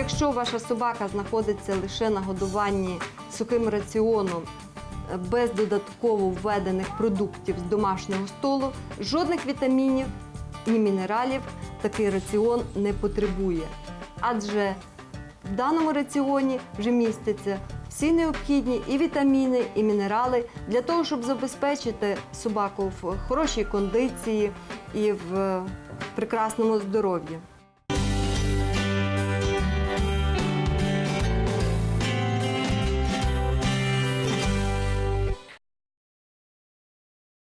Якщо ваша собака знаходиться лише на годуванні сухим раціоном е, без додатково введених продуктів з домашнього столу, жодних вітамінів ні мінералів такий раціон не потребує. Адже в даному раціоні вже містяться всі необхідні і вітаміни, і мінерали для того, щоб забезпечити собаку в хорошій кондиції і в е, прекрасному здоров'ї.